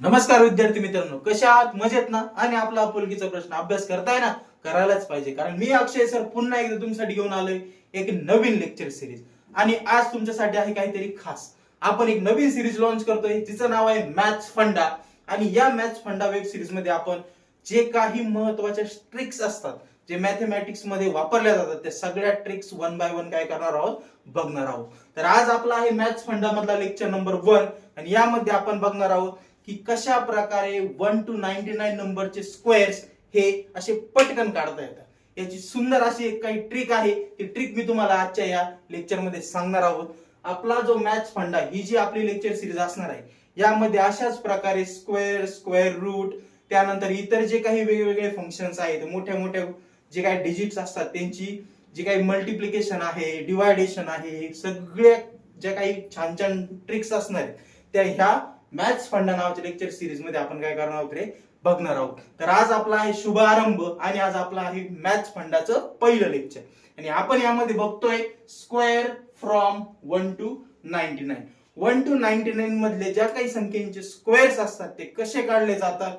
नमस्कार विद्यार्थी मित्रांनो कशा आहात? मजेत ना? आणि आपला आपुलकीचा प्रश्न अभ्यास करताय ना? करायलाच पाहिजे. कारण मी अक्षय सर पुन्हा एकदा तुमच्यासाठी घेऊन आलोय एक नवीन लेक्चर सिरीज आणि आज तुमच्यासाठी आहे काहीतरी खास. आपण एक नवीन सिरीज लॉन्च करतोय. तिचं नाव आहे मॅथ्स फंडा आणि या मॅथ्स फंडा वेब सिरीजमध्ये आपण जे काही महत्त्वाच्या ट्रिक्स असतात जे मॅथमॅटिक्समध्ये वापरल्या जातात त्या सगळ्या ट्रिक्स वन बाय वन काय करणार आहोत? बघणार आहोत. तर आज आपला आहे मॅथ्स फंडा मधला लेक्चर नंबर वन आणि यामध्ये आपण बघणार आहोत की कशा प्रकारे वन टू नाईन्टी नाईन नंबरचे स्क्वेअर्स हे असे पटकन काढता येतात. याची सुंदर अशी एक काही ट्रिक आहे. ती ट्रिक मी तुम्हाला आजच्या या लेक्चरमध्ये सांगणार आहोत. आपला जो मॅथ्स फंडा ही जी आपली लेक्चर सिरीज असणार आहे यामध्ये अशाच प्रकारे स्क्वेअर स्क्वेअर रूट त्यानंतर इतर जे काही वेगवेगळे फंक्शन्स आहेत मोठ्या मोठ्या जे काही डिजिट्स असतात त्यांची जी काही मल्टिप्लिकेशन आहे डिवायडेशन आहे सगळ्या ज्या काही छान छान ट्रिक्स असणार आहेत त्या ह्या मॅथ्स फंडा नावाच्या लेक्चर सिरीजमध्ये आपण काय करणार आहोत रे? बघणार आहोत. तर आज आपला आहे शुभारंभ आणि आज आपला आहे मॅथ्स फंडाचं पहिलं लेक्चर आणि आपण यामध्ये बघतोय square from one two ninety nine. One two ninety nine मधले ज्या काही संख्येचे स्क्वेअर्स असतात ते कसे काढले जातात?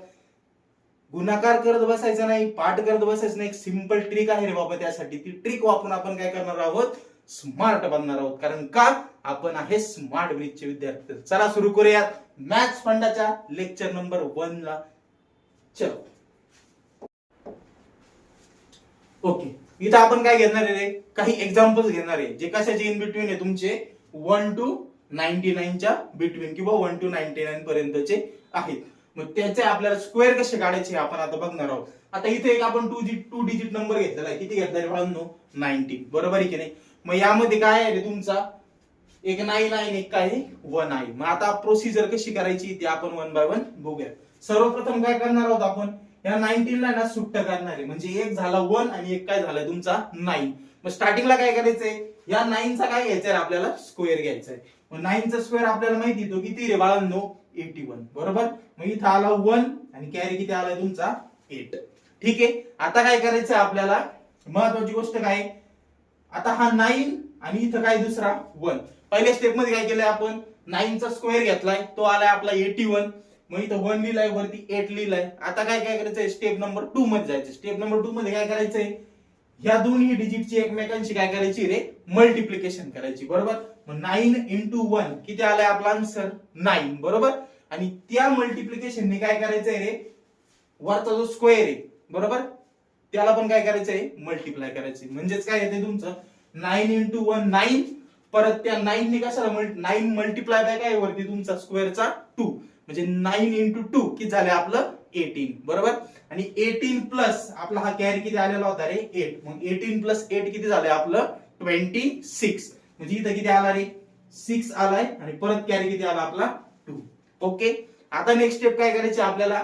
गुणाकार करत बसायचा नाही पाठ करत बसायचं नाही. एक सिंपल ट्रिक आहे रे बाबा त्यासाठी. ती ट्रिक वापरून आपण काय करणार आहोत? स्मार्ट बनणार आहोत. कारण का? आपण आहे स्मार्ट ब्रिजचे विद्यार्थी. चला सुरू करूयात. मॅथ्स फंडाच्या लेक्चर नंबर वन ला चलो. ओके. इथं आपण काय घेणार आहे रे? काही एक्झाम्पल्स घेणार आहे. जे कशाचे इन बिटवीन आहे तुमचे? वन टू नाईन्टी नाईनच्या बिटवीन किंवा वन टू नाईन्टी नाईन पर्यंतचे आहेत. मग त्याचे आपल्याला स्क्वेअर कसे काढायचे आपण आता बघणार आहोत. आता इथे एक आपण two digit two digit number घेतलेला आहे. किती घेतला आहे? बाळांनो नाईन्टी बरोबर आहे की नाही? मग यामध्ये काय आहे रे तुमचा? एक नाईन नाईन एक काय आहे वन आहे. मग आता प्रोसिजर कशी करायची ती आपण वन बाय वन बघूया. सर्वप्रथम काय करणार आहोत आपण? या नाईन्टीनला ना सुट्ट करणार आहे म्हणजे एक झाला वन आणि एक काय झाला? तुमचा नाईन मग स्टार्टिंगला काय करायचंय? या नाईनचा काय घ्यायचा आहे आपल्याला स्क्वेअर घ्यायचा आहे मग नाईनचा स्क्वेअर आपल्याला माहिती तो किती रे बाळांनो? एटी वन बरोबर? मग इथं आला वन आणि कॅरी किती आलाय तुमचा? एट ठीक आहे? आता काय करायचं आपल्याला? महत्वाची गोष्ट काय? आता हा नाईन आणि इथं काय दुसरा? वन पहिल्या स्टेपमध्ये काय केलंय आपण? नाईनचा स्क्वेअर घेतलाय. तो आलाय आपला एटी वन मग इथं वन लिहिलाय वरती एट लिहिलाय. आता काय काय करायचंय? स्टेप नंबर टू मध्ये जायचं स्टेप नंबर टू मध्ये काय करायचंय? ह्या दोन्ही डिजिटची एकमेकांशी काय करायची रे? मल्टिप्लिकेशन करायची. बरोबर? मग नाईन इंटू वन किती आलाय आपला आन्सर नाईन बरोबर? आणि त्या मल्टिप्लिकेशनने काय करायचंय रे? वरचा जो स्क्वेअर आहे. बरोबर? त्याला पण काय करायचंय? मल्टिप्लाय करायचंय. म्हणजेच काय येते तुमचं? नाईन इंटू वन नाईन परत त्या नाईन ने कशाला नाईन मल्टिप्लाय बाय काय वरती तुमचा स्क्वेअरचा टू म्हणजे नाईन इंटू टू किती झालं आपलं? एटीन बरोबर? आणि एटीन प्लस आपला हा कॅरी किती आलेला होता रे? एट मग एटीन प्लस एट किती झालंय आपलं? ट्वेंटी सिक्स म्हणजे इथं किती आला रे? सिक्स आलाय आणि परत कॅरी किती आला आपला? टू ओके आता नेक्स्ट स्टेप काय करायची आपल्याला?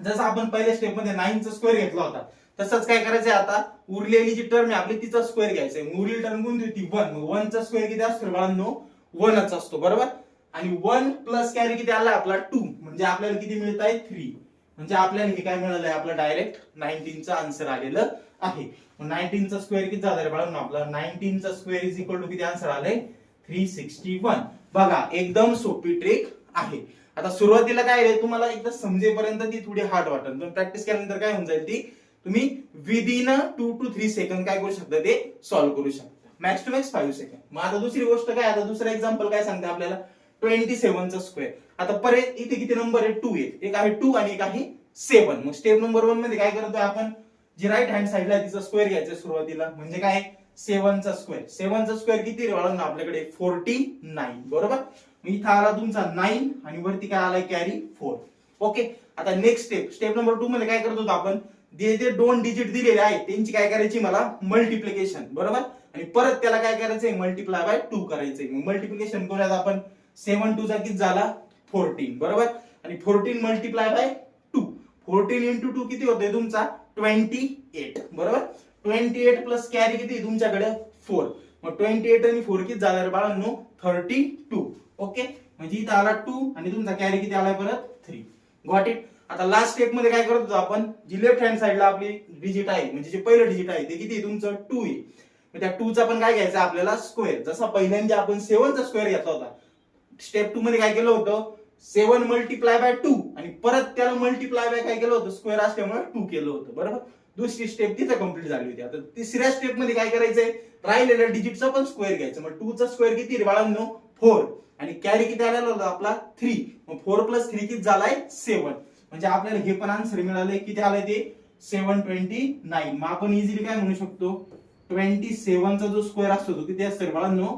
जसं आपण पहिल्या स्टेपमध्ये नाईनचा स्क्वेअर घेतला होता तसंच काय करायचंय आता? उरलेली जी टर्म आहे आपली तिचा स्क्वेअर घ्यायचा आहे उरलेली टर्म कोणती होती वन. मग वनचा स्क्वेअर किती असतो बाळांनो? वनच असतो बरोबर? आणि वन प्लस कॅरी किती आला? आपला टू म्हणजे आपल्याला किती मिळत आहे? थ्री म्हणजे आपल्याला हे काय मिळालं आहे आपलं डायरेक्ट नाईन्टीनचं आन्सर आलेलं आहे. नाईन्टीनचा स्क्वेअर किती झाला रे बाळांनो? आपला नाईन्टीनचा स्क्वेअर इज इक्वल टू किती आन्सर आलाय? थ्री सिक्स्टी वन बघा एकदम सोपी ट्रिक आहे. आता सुरुवातीला काय रे? तुम्हाला एकदा समजेपर्यंत ती थोडी हार्ड वाटेल पण प्रॅक्टिस केल्यानंतर काय होऊन जाईल ती? तुम्ही within two two three second काय करू शकता ते सॉल्व्ह करू शकता. Max two max five second मग आता दुसरी गोष्ट काय? आता दुसरं एक्झाम्पल काय सांगते आपल्याला? ट्वेंटी सेव्हनचा स्क्वेअर आता परत इथे किती नंबर आहे टू आहेत. एक आहे टू आणि एक आहे सेव्हन मग स्टेप नंबर वनमध्ये काय करतोय आपण? जी राईट हँड साईडला ला तिचा स्क्वेअर घ्यायचा सुरुवातीला. म्हणजे काय? सेव्हनचा स्क्वेअर सेव्हनचा स्क्वेअर किती रे आपल्याकडे फोर्टी नाईन बरोबर? मग इथं आला तुमचा नाईन आणि वरती काय आलाय? कॅरी फोर ओके आता next step step number two मध्ये काय करत होतो आपण? जे जे दोन डिजिट दिलेले आहेत. त्यांची काय करायची मला? मल्टिप्लिकेशन बरोबर? आणि परत त्याला काय करायचंय? मल्टिप्लाय बाय टू करायचंय. मग मल्टिप्लिकेशन करूयात आपण. सेव्हन टू चा किती झाला? फोर्टीन बरोबर? आणि fourteen multiply by two fourteen into two किती होतोय तुमचा? ट्वेंटी एट बरोबर? ट्वेंटी एट प्लस कॅरी किती तुमच्याकडे? फोर मग ट्वेंटी एट आणि फोर किती झाला रे बाळांनो? थर्टी टू ओके म्हणजे इथं आला टू आणि तुमचा कॅरी किती आलाय परत? थ्री गॉट इट आता लास्ट स्टेपमध्ये काय करत होतो आपण? जी लेफ्ट हँड साईडला आपली डिजिट आहे म्हणजे जे पहिलं डिजिट आहे ते किती आहे? तुमचं टू आहे. मग त्या टू चा पण काय घ्यायचा? आपल्याला स्क्वेअर जसा पहिल्यांदा आपण सेव्हनचा स्क्वेअर घेतला होता स्टेप टू मध्ये काय केलं होतं? सेव्हन मल्टिप्लाय बाय टू आणि परत त्याला मल्टिप्लाय बाय काय केलं होतं? स्क्वेअर असल्यामुळे टू केलं होतं. बरोबर? दुसरी स्टेप तिथं कंप्लीट झाली होती. आता तिसऱ्या स्टेपमध्ये काय करायचंय? राहिलेल्या डिजिटचा पण स्क्वेअर घ्यायचं. मग टू चा स्क्वेअर किती बाळांनो फोर आणि कॅरी किती आलेला होता? आपला थ्री मग फोर प्लस थ्री किती झालाय? सेवन म्हणजे आपल्याला हे पण आन्सर मिळालंय किती आलंय ते सेवन ट्वेंटी नाईन मग आपण इझिली काय म्हणू शकतो? ट्वेंटी सेव्हनचा जो स्क्वेअर असतो तो किती असतो बाळांनो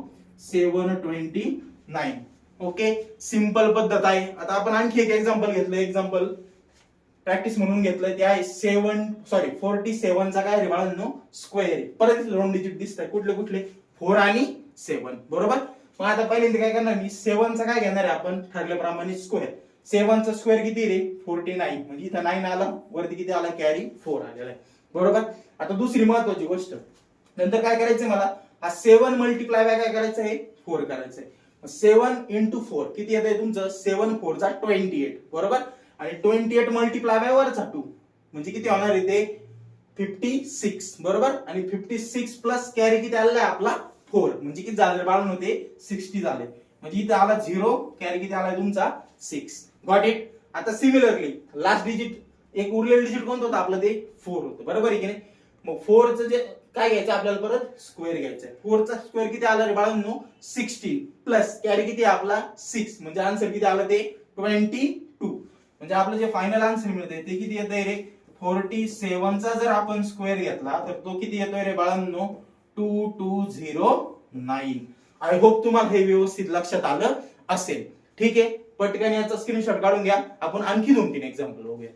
seven twenty nine okay simple पद्धत आहे. आता आपण आणखी एक एक्झाम्पल घेतलं एक्झाम्पल प्रॅक्टिस म्हणून घेतलं ते आहे सेवन सॉरी फोर्टी सेव्हनचा काय रे बाळांनो स्क्वेअर परत दोन डिजिट दिसत आहे कुठले कुठले? फोर आणि सेवन बरोबर? मग आता पहिल्यांदा काय करणार मी? सेव्हनचा काय घेणार आहे आपण? ठरल्याप्रमाणे स्क्वेअर सेव्हनचा स्क्वेअर किती रे? Forty nine. म्हणजे इथं नाईन आला वरती किती आला? कॅरी फोर आलेला आहे. बरोबर? आता दुसरी महत्वाची गोष्ट. नंतर काय करायचंय मला? हा सेव्हन मल्टिप्लाय बाय काय करायचं आहे? फोर करायचं आहे सेव्हन इंटू फोर किती येत आहे तुमचं? सेव्हन फोरचा ट्वेंटी एट बरोबर? आणि ट्वेंटी एट मल्टिप्लाय बाय वरचा टू म्हणजे किती होणार आहे ते? फिफ्टी सिक्स बरोबर? आणि फिफ्टी सिक्स प्लस कॅरी किती आलेला आहे? आपला फोर म्हणजे किती झाले बाळून? होते सिक्स्टी झाले. म्हणजे इथं आला झिरो कॅरी किती आलाय तुमचा? सिक्स गॉट इट आता सिमिलरली लास्ट डिजिट एक उरलेलं डिजिट कोणतं होतं? आपलं ते फोर होतं. बरोबर आहे की नाही? मग फोरचं जे काय घ्यायचं आपल्याला परत? स्क्वेअर घ्यायचं फोरचा स्क्वेअर किती आला रे बाळांनो? सिक्स्टीन प्लस कॅरी किती आपला? सिक्स म्हणजे आन्सर किती आलं ते? ट्वेंटी टू म्हणजे आपलं जे फायनल आन्सर मिळतंय ते किती येत आहे रे? फोर्टी सेव्हनचा जर आपण स्क्वेअर घेतला तर तो किती येतोय रे बाळांनो? Two two zero nine I hope तुम्हाला हे व्यवस्थित लक्षात आलं असेल. ठीक आहे? पटकन याचा स्क्रीनशॉट काढून घ्या. आपण आणखी दोन तीन एक्झाम्पल बघूयात.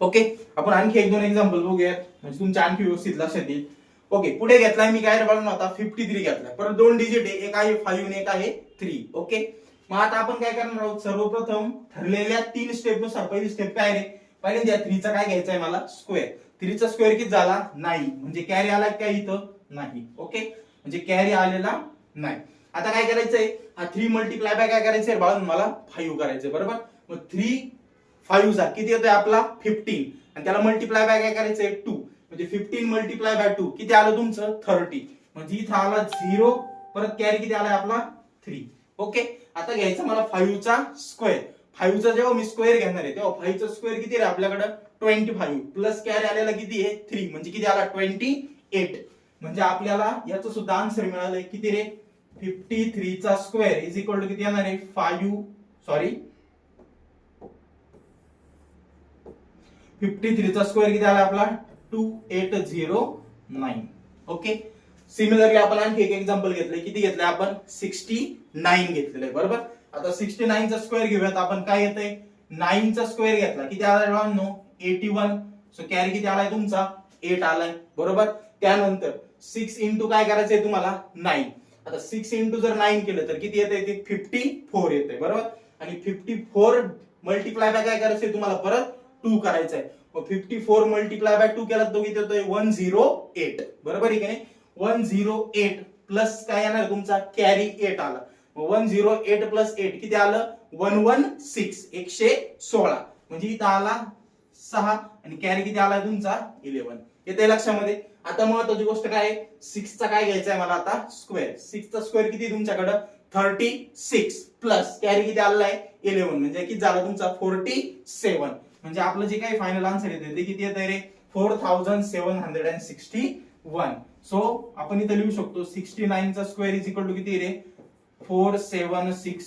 ओके आपण आणखी एक दोन एक्झाम्पल बघूयात. म्हणजे तुमच्या आणखी व्यवस्थित लक्षात येईल. ओके पुढे घेतलाय मी. काय बघा आता? फिफ्टी थ्री घेतलाय. परत दोन डिजिट आहे. एक आहे फाईव्ह आणि एक आहे थ्री ओके मग आता आपण काय करणार आहोत? सर्वप्रथम ठरलेल्या तीन स्टेपनुसार पहिली स्टेप काय रे पहिल्यांदा थ्रीचा काय घ्यायचा आहे मला स्क्वेअर थ्रीचा स्क्वेअर किती झाला? नाही म्हणजे कॅरी आला काय इथं? नाही. ओके म्हणजे कॅरी आलेला नाही. आता काय करायचंय? हा थ्री मल्टिप्लाय बाय काय करायचंय? बाळून मला फाईव्ह करायचंय बरोबर? मग थ्री फाईव्हचा किती येतोय आपला? फिफ्टीन आणि त्याला मल्टिप्लाय बाय काय करायचंय? टू म्हणजे फिफ्टीन मल्टिप्लाय बाय टू किती आलं तुमचं? थर्टी म्हणजे इथं आला झिरो परत कॅरी किती आलाय आपला? थ्री ओके आता घ्यायचं मला फाईव्हचा स्क्वेअर फाईव्हचा जेव्हा मी स्क्वेअर घेणार आहे तेव्हा फाईव्हचा स्क्वेअर किती आहे आपल्याकडं? ट्वेंटी फाईव्ह प्लस कॅरी आलेला किती आहे? थ्री म्हणजे किती आला? ट्वेंटी एट म्हणजे आपल्याला याचं सुद्धा आन्सर मिळालंय. किती रे? फिफ्टी थ्रीचा स्क्वेअर इज इक्वल टू किती येणार आहे? फाईव्ह सॉरी फिफ्टी थ्रीचा स्क्वेअर किती आला आपला? Two eight zero nine okay similarly आपण आणखी एक एक्झाम्पल घेतलंय. किती घेतलंय आपण? सिक्स्टी नाईन घेतलेलं आहे बरोबर? आता सिक्स्टी नाईनचा स्क्वेअर घेऊयात. आपण काय येतंय नाईनचा स्क्वेअर घेतला. किती आला no eighty one so carry किती आलाय तुमचा? एट आलाय. बरोबर? त्यानंतर सिक्स इंटू काय करायचंय तुम्हाला? नाईन. आता सिक्स इंटू जर नाईन केलं तर किती येतंय ते? फिफ्टी फोर येतंय बरोबर? आणि फिफ्टी फोर मल्टिप्लाय बाय काय करायचंय तुम्हाला परत? टू करायचंय. मग fifty four multiply by two केला तो किती येतोय? One zero eight. बरोबर आहे की नाही? वन झिरो एट प्लस काय येणार तुमचा? कॅरी एट आला. One zero eight plus eight किती आलं? One one six. एकशे सोळा. म्हणजे इथं आला सहा. आणि कॅरी किती आला तुमचा? इलेव्हन येते लक्षामध्ये? आता महत्वाची गोष्ट काय सिक्सचा काय घ्यायचा आहे मला आता? स्क्वेअर सिक्सचा स्क्वेअर किती आहे तुमच्याकडं? थर्टी सिक्स प्लस कॅरी किती आलेला आहे? इलेव्हन म्हणजे किती झाला तुमचा? फोर्टी सेव्हन म्हणजे आपलं जे काही फायनल आन्सर येते ते किती येत आहे रे? Four thousand seven hundred and sixty one so आपण इथं लिहू शकतो सिक्स्टी नाईनचा स्क्वेअर इज इक्वल टू किती रे? Four seven six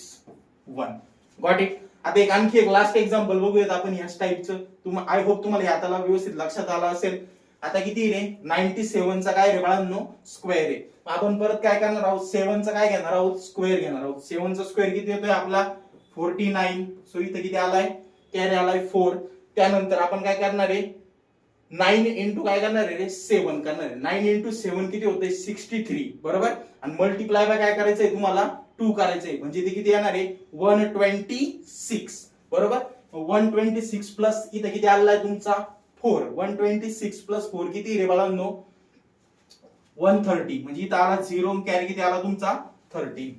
one got it आता एक आणखी एक लास्ट एक्झाम्पल बघूयात आपण या टाईपचं तुम आय होप तुम्हाला या त्याला व्यवस्थित लक्षात आलं असेल. आता किती रे? नाईन्टी सेव्हनचा काय रे बाळांनो? स्क्वेअर आहे. आपण परत काय करणार आहोत? सेव्हनचा काय घेणार आहोत? स्क्वेअर घेणार आहोत. सेव्हनचा स्क्वेअर किती येतोय आपला? फोर्टी नाईन सो इथं किती आलाय? कॅरे आलाय फोर त्यानंतर आपण काय करणार आहे? नाईन इंटू काय करणार आहे रे? सेव्हन करणार आहे. नाईन इंटू सेव्हन किती होते सिक्स्टी थ्री बरोबर? आणि मल्टिप्लाय बाय काय करायचंय तुम्हाला? टू करायचंय. म्हणजे ते किती येणार आहे? वन ट्वेंटी सिक्स बरोबर? वन ट्वेंटी सिक्स प्लस इथं किती आलेला आहे तुमचा? Four one twenty six plus four किती रे बाळांनो? वन थर्टी म्हणजे इथं आला झिरो कॅरी किती आला तुमचा? थर्टी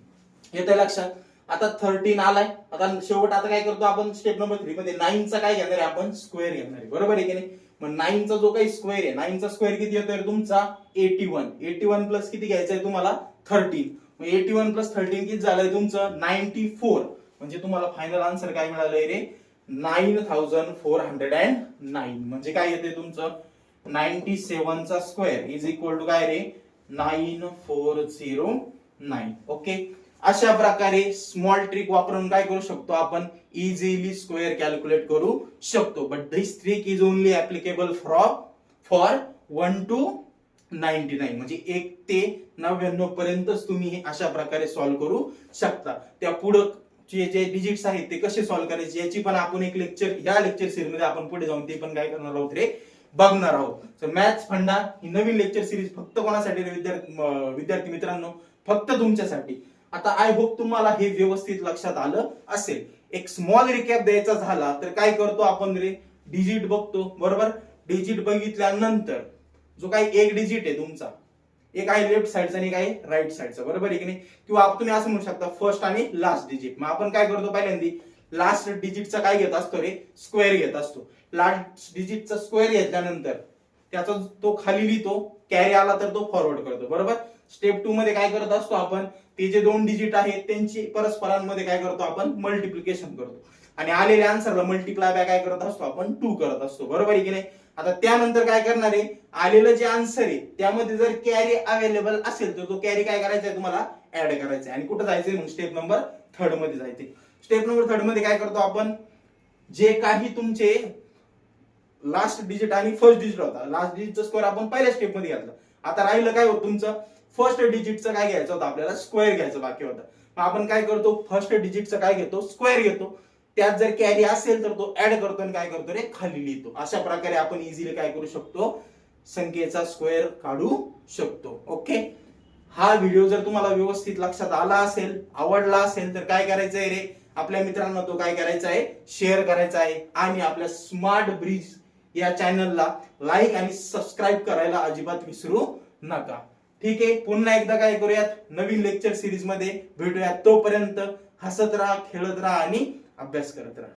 येते लक्षात? आता थर्टीन आलाय. आता शेवट आता काय करतो आपण? स्टेप नंबर थ्री मध्ये नाईनचा काय घेणार आहे आपण? स्क्वेअर घेणार आहे. बरोबर आहे की नाही? मग नाईनचा जो काही स्क्वेअर आहे नाईनचा स्क्वेअर किती येतोय तुमचा? Eighty one eighty one plus किती घ्यायचा आहे तुम्हाला? थर्टीन मग एटी वन प्लस थर्टीन किती झालंय तुमचं? नाईन्टी फोर म्हणजे तुम्हाला फायनल आन्सर काय मिळालंय रे? Nine thousand four hundred and nine. म्हणजे काय येते तुमचं? नाईन्टी सेव्हनचा स्क्वेअर इज इक्वल टू काय रे? Nine four zero nine. Okay? अशा प्रकारे स्मॉल ट्रिक वापरून काय करू शकतो आपण? इझिली स्क्वेअर कॅल्क्युलेट करू शकतो. But this trick is only applicable from for one two ninety nine म्हणजे एक ते नव्याण्णव पर्यंतच तुम्ही हे अशा प्रकारे सॉल्व्ह करू शकता. त्या पुढं जे जे डिजिट्स आहेत ते कसे सॉल्व्ह करायचे याची पण आपण एक लेक्चर या लेक्चर सिरीजमध्ये आपण पुढे जाऊन ते पण काय करणार आहोत रे बघणार आहोत. तर मॅथ्स फंडा ही नवीन लेक्चर सिरीज फक्त कोणासाठी विद्यार्थी विद्यार्थी मित्रांनो? फक्त तुमच्यासाठी. आता आय होप तुम्हाला हे व्यवस्थित लक्षात आलं असेल. एक स्मॉल रिकॅप द्यायचा झाला तर काय करतो आपण रे? डिजिट बघतो बरोबर? डिजिट बघितल्यानंतर जो काही एक डिजिट आहे तुमचा एक आहे लेफ्ट साईडचं आणि एक आहे राईट साईडचं बरोबर आहे की नाही? किंवा तुम्ही असं म्हणू शकता फर्स्ट आणि लास्ट डिजिट मग आपण काय करतो पहिल्यांदी? लास्ट डिजिटचा काय घेत असतो रे? स्क्वेअर घेत असतो. लास्ट डिजिटचा स्क्वेअर घेतल्यानंतर त्याचा तो खाली लिहितो कॅरी आला तर तो फॉरवर्ड करतो. बरोबर? स्टेप टू मध्ये काय करत असतो आपण? ते जे दोन डिजिट आहेत त्यांची परस्परांमध्ये काय करतो आपण? मल्टिप्लिकेशन करतो. आणि आलेल्या आन्सरला मल्टिप्लाय बाय काय करत असतो आपण? टू करत असतो. बरोबर आहे की नाही? आता त्यानंतर काय करणार आहे? आलेलं जे आन्सर आहे त्यामध्ये जर कॅरी अवेलेबल असेल तर तो कॅरी काय करायचा आहे तुम्हाला? ऍड करायचा आहे. आणि कुठं जायचंय मग स्टेप नंबर थर्डमध्ये जायचे स्टेप नंबर थर्डमध्ये काय करतो आपण? जे काही तुमचे लास्ट डिजिट आणि फर्स्ट डिजिट होता. लास्ट डिजिटचा स्क्वेअर आपण पहिल्या स्टेपमध्ये घेतलं. आता राहिलं काय होतं तुमचं? फर्स्ट डिजिटचं काय घ्यायचं होतं आपल्याला? स्क्वेअर घ्यायचं बाकी होतं. मग आपण काय करतो? फर्स्ट डिजिटचं काय घेतो? स्क्वेअर घेतो. त्यात जर कॅरी असेल तर तो ऍड करतो आणि काय करतो रे? खाली लिहितो. अशा प्रकारे आपण इझिली काय करू शकतो? संख्येचा स्क्वेअर काढू शकतो. ओके हा व्हिडिओ जर तुम्हाला व्यवस्थित लक्षात आला असेल आवडला असेल तर काय करायचंय रे? आपल्या मित्रांना तो काय करायचा आहे? शेअर करायचा आहे. आणि आपल्या स्मार्ट ब्रिज या चॅनलला लाईक आणि सबस्क्राईब करायला अजिबात विसरू नका. ठीक? आहे पुन्हा एकदा काय करूयात? नवीन लेक्चर सिरीजमध्ये भेटूयात. तोपर्यंत हसत राहा खेळत राहा आणि अभ्यास करत राहा